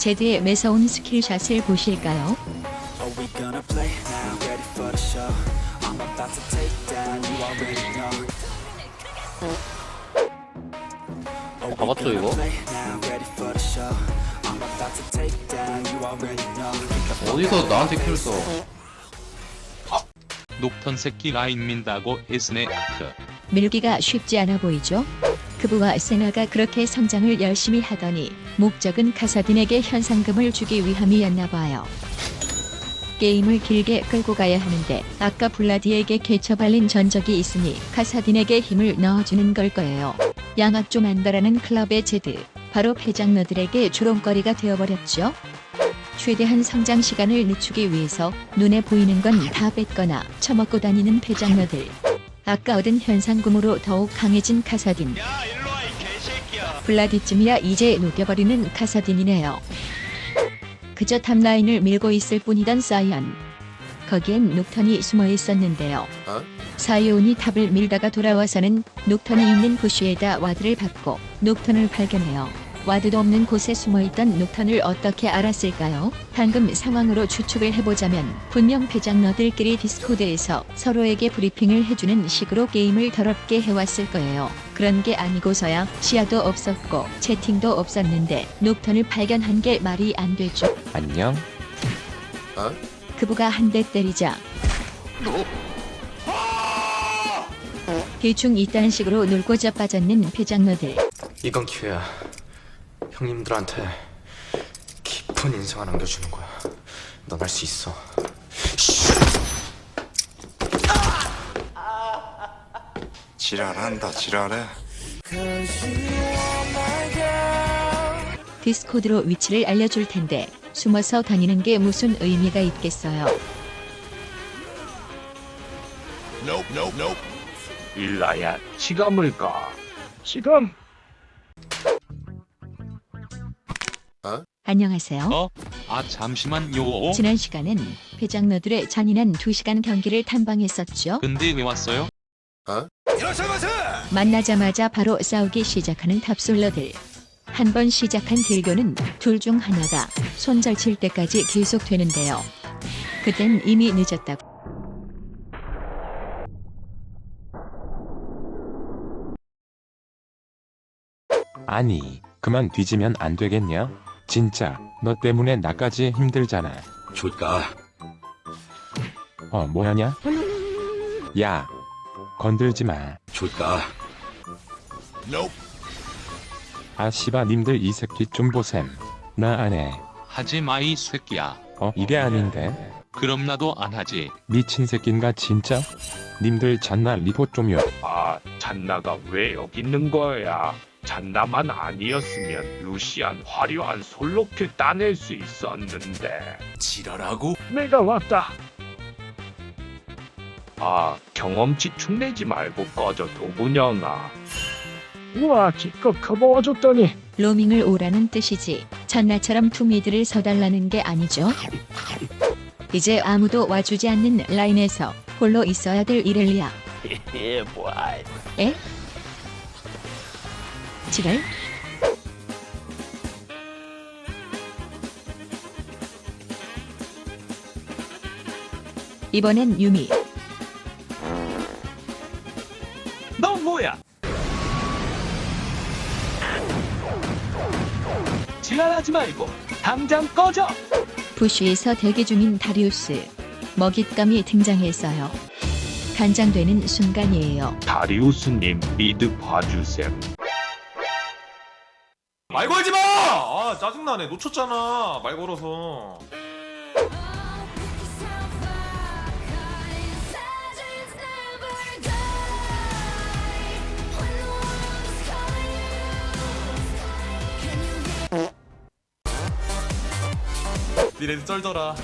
제드의 매서운 스킬샷을 보실까요? Are we gonna play now? Ready for the show? I'm about to take down, you already know. Are we 가봤죠, gonna 이거? play now? Ready for the show? I'm about to take down, you already know. 어디서 나한테 킬을 써? 녹턴 새끼 라인 민다고 했으네 크. 밀기가 쉽지 않아 보이죠? 그부와 세나가 그렇게 성장을 열심히 하더니 목적은 카사딘에게 현상금을 주기 위함이었나 봐요. 게임을 길게 끌고 가야 하는데 아까 블라디에게 개처발린 전적이 있으니 카사딘에게 힘을 넣어주는 걸 거예요. 양악 좀 안다라는 클럽의 제드 바로 패장너들에게 주렁거리가 되어버렸죠. 최대한 성장 시간을 늦추기 위해서 눈에 보이는 건 다 뺏거나 처먹고 다니는 패장너들. 아까 얻은 현상금으로 더욱 강해진 카사딘. 블라디쯤이야 이제 녹여버리는 카사딘이네요. 그저 탑라인을 밀고 있을 뿐이던 사이언. 거기엔 녹턴이 숨어 있었는데요. 어? 사이온이 탑을 밀다가 돌아와서는 녹턴이 있는 부시에다 와드를 받고 녹턴을 발견해요. 와드도 없는 곳에 숨어있던 녹턴을 어떻게 알았을까요? 방금 상황으로 추측을 해보자면 분명 패장너들끼리 디스코드에서 서로에게 브리핑을 해주는 식으로 게임을 더럽게 해왔을 거예요. 그런 게 아니고서야 시야도 없었고 채팅도 없었는데 녹턴을 발견한 게 말이 안 되죠. 안녕? 어? 그부가 한 대 때리자 대충 이딴 식으로 놀고 자빠졌는 패장너들 이건 기회야. 형님들한테 깊은 인상을 남겨주는 거야. 넌 할 수 있어. 지랄한다 지랄해 디스코드로 위치를 알려줄 텐데 숨어서 다니는 게 무슨 의미가 있겠어요. 일라야 지감을 가 지감 안녕하세요. 어? 아 잠시만요. 지난 시간엔 패장너들의 잔인한 2시간 경기를 탐방했었죠. 근데 왜 왔어요? 만나자마자 바로 싸우기 시작하는 탑솔러들. 한 번 시작한 딜교는 둘 중 하나가 손절칠 때까지 계속되는데요. 그땐 이미 늦었다고. 아니, 그만 뒤지면 안 되겠냐? 진짜, 너 때문에 나까지 힘들잖아. 좋다 어, 뭐하냐? 야, 건들지 마. 좋다 아, 씨바, 님들 이 새끼 좀 보셈. 나 안 해. 하지 마 이 새끼야. 어, 이게 아닌데? 그럼 나도 안 하지. 미친 새끼인가, 진짜? 님들 잔나 리포 좀요. 아 잔나가 왜 여기 있는 거야 잔나만 아니었으면 루시안 화려한 솔로큐 따낼 수 있었는데 지랄하고? 내가 왔다 아 경험치 축내지 말고 꺼져 도구녀나 우와 기껏 커버워줬더니 로밍을 오라는 뜻이지. 전나처럼 투미드를 서달라는 게 아니죠. 이제 아무도 와주지 않는 라인에서 홀로 있어야 될 이렐리아. 에? 지랄? 이번엔 유미. 너 뭐야 지랄하지 말고 당장 꺼져 부시에서 대기 중인 다리우스. 먹잇감이 등장했어요. 간장되는 순간이에요. 다리우스님 미드 봐주셈 말 걸지 마! 아 짜증나네. 놓쳤잖아. 말 걸어서. 니네들 쩔더라.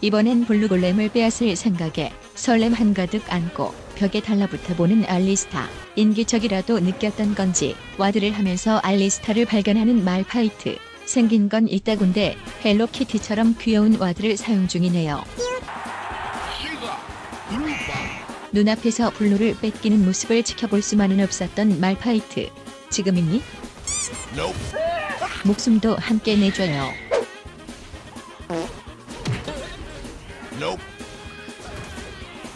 이번엔 블루골렘을 빼앗을 생각에 설렘 한가득 안고 벽에 달라붙어 보는 알리스타. 인기척이라도 느꼈던 건지 와드를 하면서 알리스타를 발견하는 말파이트. 생긴 건 이따군데 헬로키티처럼 귀여운 와드를 사용 중이네요. 눈앞에서 블루를 뺏기는 모습을 지켜볼 수만은 없었던 말파이트. 지금이니? 목숨도 함께 내줘요.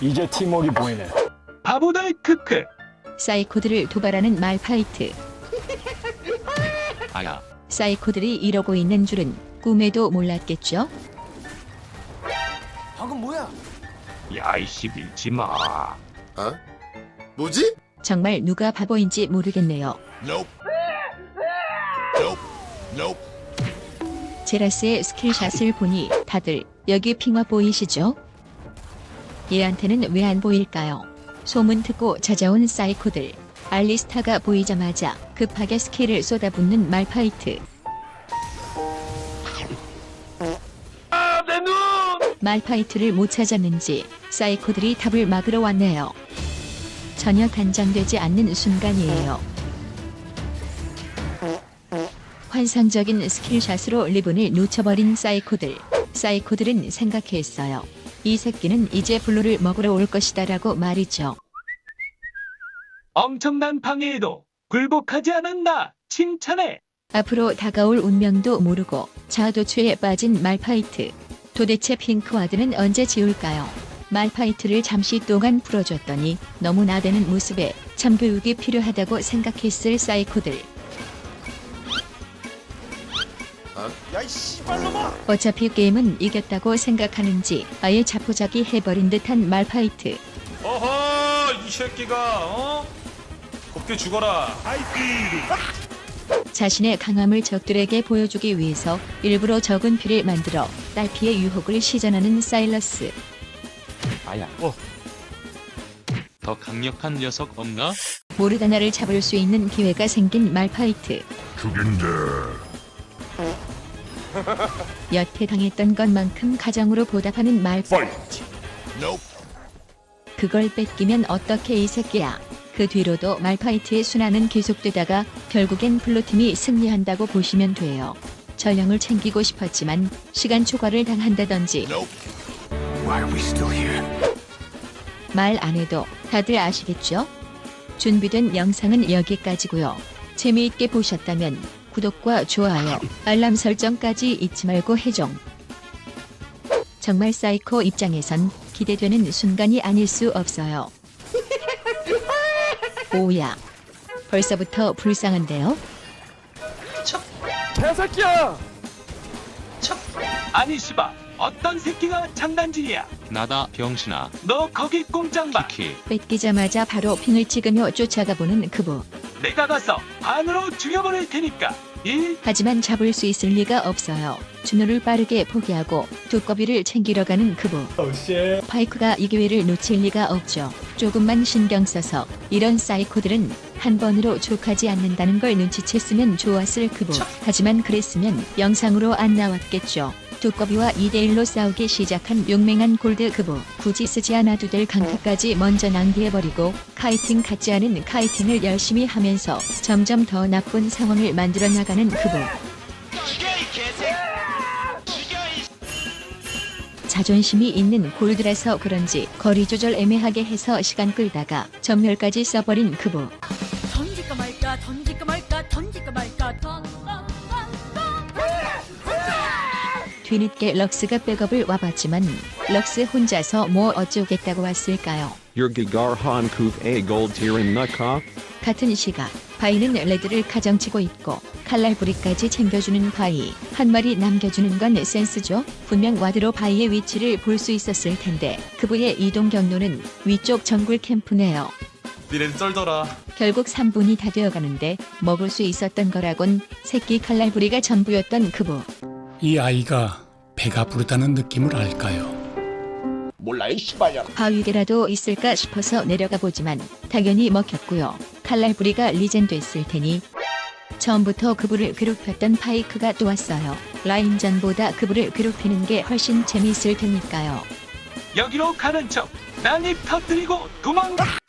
이제 팀워크 보이네. 바보들 크크. 사이코들을 도발하는 말파이트. 아야. 사이코들이 이러고 있는 줄은 꿈에도 몰랐겠죠? 야이씨 밀지 마. 어? 뭐지? 정말 누가 바보인지 모르겠네요. 제라스의 스킬샷을 보니 다들 여기 핑화 보이시죠? 얘한테는 왜 안 보일까요? 소문 듣고 찾아온 사이코들. 알리스타가 보이자마자 급하게 스킬을 쏟아붓는 말파이트. 말파이트를 못 찾았는지 사이코들이 답을 막으러 왔네요. 전혀 단장되지 않는 순간이에요. 환상적인 스킬샷으로 리본을 놓쳐버린 사이코들. 사이코들은 생각했어요. 이 새끼는 이제 블루를 먹으러 올 것이다라고 말이죠. 엄청난 방해에도 굴복하지 않았나 칭찬해. 앞으로 다가올 운명도 모르고 자도취에 빠진 말파이트. 도대체 핑크와드는 언제 지울까요? 말파이트를 잠시 동안 풀어줬더니 너무 나대는 모습에 참교육이 필요하다고 생각했을 사이코들. 어차피 게임은 이겼다고 생각하는지 아예 자포자기 해버린 듯한 말파이트. 어허 이 새끼가 어? 곱게 죽어라 자신의 강함을 적들에게 보여주기 위해서 일부러 적은 피를 만들어 딸피의 유혹을 시전하는 사일러스. 아야. 더 강력한 녀석 없나? 모르다나를 잡을 수 있는 기회가 생긴 말파이트. 여태 당했던 것만큼 가정으로 보답하는 말파이트. 그걸 뺏기면 어떻게 이 새끼야. 그 뒤로도 말파이트의 순환은 계속되다가 결국엔 블루팀이 승리한다고 보시면 돼요. 전령을 챙기고 싶었지만 시간 초과를 당한다든지 말 안 해도 다들 아시겠죠? 준비된 영상은 여기까지고요. 재미있게 보셨다면 구독과 좋아요, 알람 설정까지 잊지 말고 해줘. 정말 사이코 입장에선 기대되는 순간이 아닐 수 없어요. 오야, 벌써부터 불쌍한데요? 개새끼야! 아니 씨바 어떤 새끼가 장난질이야. 나다 병신아. 너 거기 꼼짝 마. 키키. 뺏기자마자 바로 핑을 찍으며 쫓아가 보는 그부. 내가 가서 반으로 죽여버릴 테니까. 일 하지만 잡을 수 있을 리가 없어요. 준호를 빠르게 포기하고 두꺼비를 챙기러 가는 그부. 파이크가 이 기회를 놓칠 리가 없죠. 조금만 신경 써서 이런 사이코들은 한 번으로 족하지 않는다는 걸 눈치챘으면 좋았을 그부. 하지만 그랬으면 영상으로 안 나왔겠죠. 두꺼비와 2대1로 싸우기 시작한 용맹한 골드 그부. 굳이 쓰지 않아도 될 강타까지 먼저 낭비해버리고 카이팅 같지 않은 카이팅을 열심히 하면서 점점 더 나쁜 상황을 만들어 나가는 그부. 자존심이 있는 골드라서 그런지 거리 조절 애매하게 해서 시간 끌다가 전멸까지 써버린 그부. 던질까 말까 던질까 말까 던질까 말까 던, 던, 뒤늦게 럭스가 백업을 와봤지만 럭스 혼자서 뭐 어쩌겠다고 왔을까요? Your Gigar Han Kuf A Gold Tier in Nuka? 같은 시각 바이는 레드를 가정치고 있고 칼날부리까지 챙겨주는 바이 한 마리 남겨주는 건 센스죠 분명 와드로 바이의 위치를 볼 수 있었을 텐데 그부의 이동 경로는 위쪽 정글 캠프네요 니넨 썰더라 결국 3분이 다 되어가는데 먹을 수 있었던 거라곤 새끼 칼날부리가 전부였던 그부 이 아이가 배가 부르다는 느낌을 알까요? 바위개라도 있을까 싶어서 내려가 보지만 당연히 먹혔고요. 칼날부리가 리젠 됐을 테니 처음부터 그부를 괴롭혔던 파이크가 또 왔어요. 라인전보다 그부를 괴롭히는 게 훨씬 재미있을 테니까요. 여기로 가는 척 난입 터뜨리고 도망가.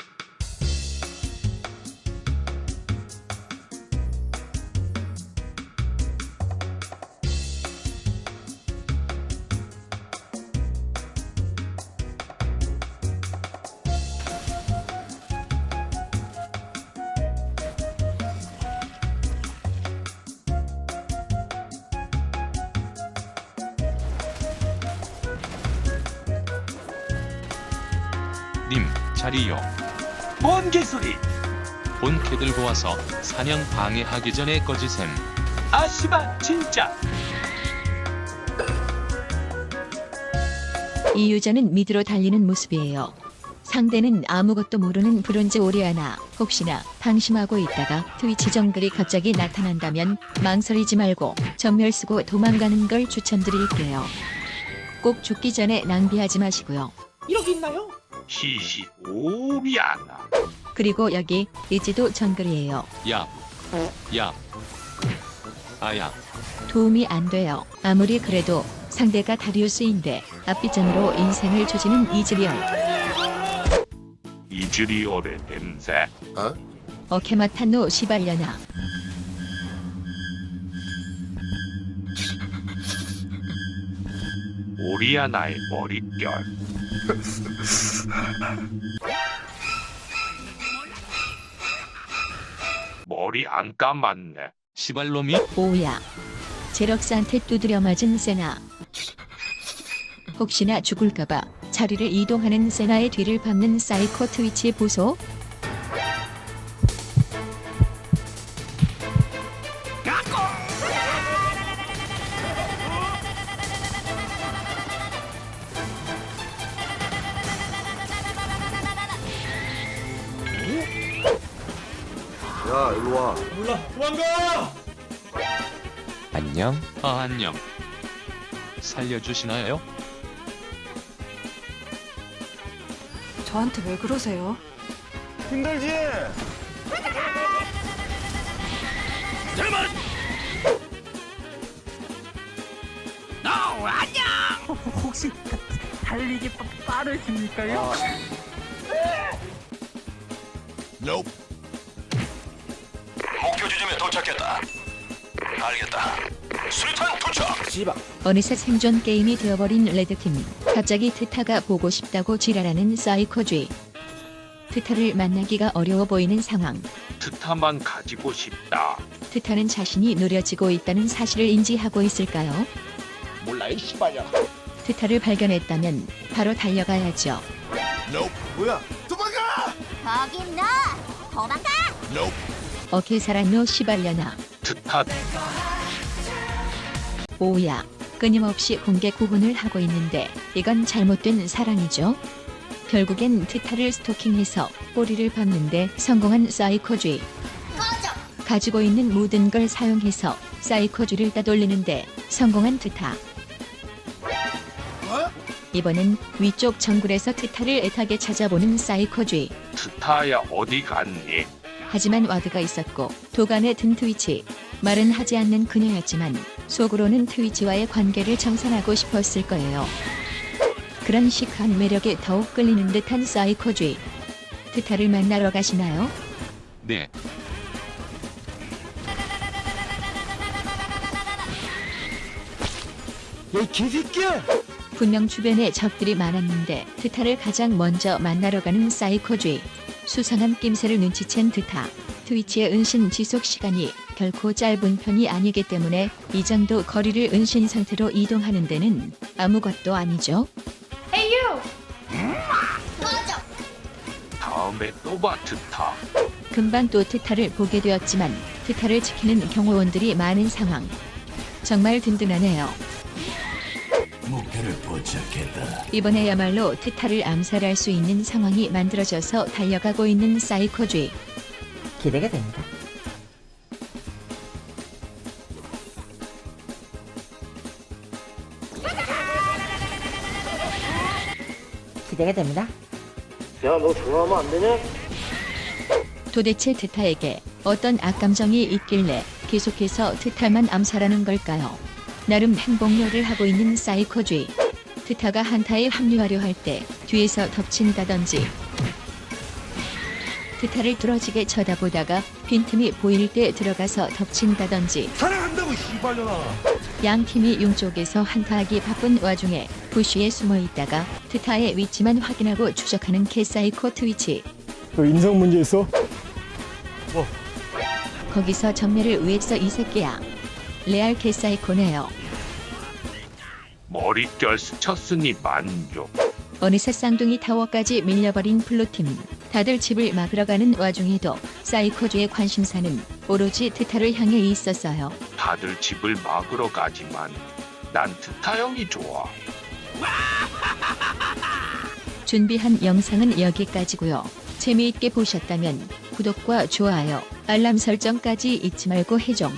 자리요. 뭔 개소리? 본캐 들고 와서 사냥 방해하기 전에 꺼지셈. 아씨발 진짜. 이 유저는 미드로 달리는 모습이에요. 상대는 아무것도 모르는 브론즈 오리아나 혹시나 방심하고 있다가 트위치 정글이 갑자기 나타난다면 망설이지 말고 전멸 쓰고 도망가는 걸 추천드릴게요. 꼭 죽기 전에 낭비하지 마시고요. 이러기 있나요? 25미야나 그리고 여기 이지도 정글이에요. 야, 야, 아야. 도움이 안 돼요. 아무리 그래도 상대가 다리우스인데 앞비전으로 인생을 조지는 이즈리얼. 이즈리얼의 냄새 어? 어케마탄노 시발려나. 오리아나의 머릿결 머리 안 감았네. 시발놈이 오야. 제럭스한테 두드려 맞은 세나. 혹시나 죽을까봐 자리를 이동하는 세나의 뒤를 밟는 사이코 트위치 보소. 야 일로 와. 안녕? 아 안녕. 살려주시나요? 저한테 왜 그러세요? 목표 지 점에 도착했다. 알겠다. 수류탄 투척. 어느새 생존 게임이 되어버린 레드팀. 갑자기 트타가 보고 싶다고 지랄하는 사이코쥐. 트타를 만나기가 어려워 보이는 상황. 트타만 가지고 싶다. 트타는 자신이 느려지고 있다는 사실을 인지하고 있을까요? 몰라 이 씨발야. 트타를 발견했다면 바로 달려가야죠. 뭐야? 도망가! 거긴 너! 도망가! 어케사란노 시발려나. 트타 오야. 끊임없이 공개 구분을 하고 있는데 이건 잘못된 사랑이죠. 결국엔 트타를 스토킹해서 꼬리를 밟는데 성공한 사이코쥐. 가지고 있는 모든 걸 사용해서 사이코쥐를 따돌리는데 성공한 트타. 이번엔 위쪽 정글에서 트타를 애타게 찾아보는 사이코쥐. 트타야 어디 갔니? 하지만 와드가 있었고 도간에 든 트위치. 말은 하지 않는 그녀였지만 속으로는 트위치와의 관계를 정산하고 싶었을 거예요. 그런 시크한 매력에 더욱 끌리는 듯한 사이코쥐. 트타를 만나러 가시나요? 네. 분명 주변에 적들이 많았는데 트타를 가장 먼저 만나러 가는 사이코쥐. 수상한 낌새를 눈치챈 트타. 트위치의 은신 지속 시간이 결코 짧은 편이 아니기 때문에 이 정도 거리를 은신 상태로 이동하는 데는 아무것도 아니죠. 다음에 또 봐 트타. 금방 또 트타를 보게 되었지만 트타를 지키는 경호원들이 많은 상황. 정말 든든하네요. 목표를 포착했다. 이번에야말로 트타를 암살할 수 있는 상황이 만들어져서 달려가고 있는 사이코쥐. 기대가 됩니다. 기대가 됩니다. 도대체 트타에게 어떤 악감정이 있길래 계속해서 트타만 암살하는 걸까요? 나름 행복료를 하고 있는 사이코쥐. 트타가 한타에 합류하려 할 때 뒤에서 덮친다든지 트타를 뚫어지게 쳐다보다가 빈틈이 보일 때 들어가서 덮친다든지 사랑한다고 씨발려나. 양 팀이 용쪽에서 한타하기 바쁜 와중에 부쉬에 숨어 있다가 트타의 위치만 확인하고 추적하는 개사이코 트위치. 너 인성 문제 있어? 거기서 전멸을 위했어 이 새끼야. 레알 개사이코네요. 머릿결 스쳤으니 만족. 어느새 쌍둥이 타워까지 밀려버린 블루팀. 다들 집을 막으러 가는 와중에도 사이코즈의 관심사는 오로지 트타를 향해 있었어요. 다들 집을 막으러 가지만 난 트타 형이 좋아. 준비한 영상은 여기까지고요. 재미있게 보셨다면 구독과 좋아요, 알람 설정까지 잊지 말고 해줘.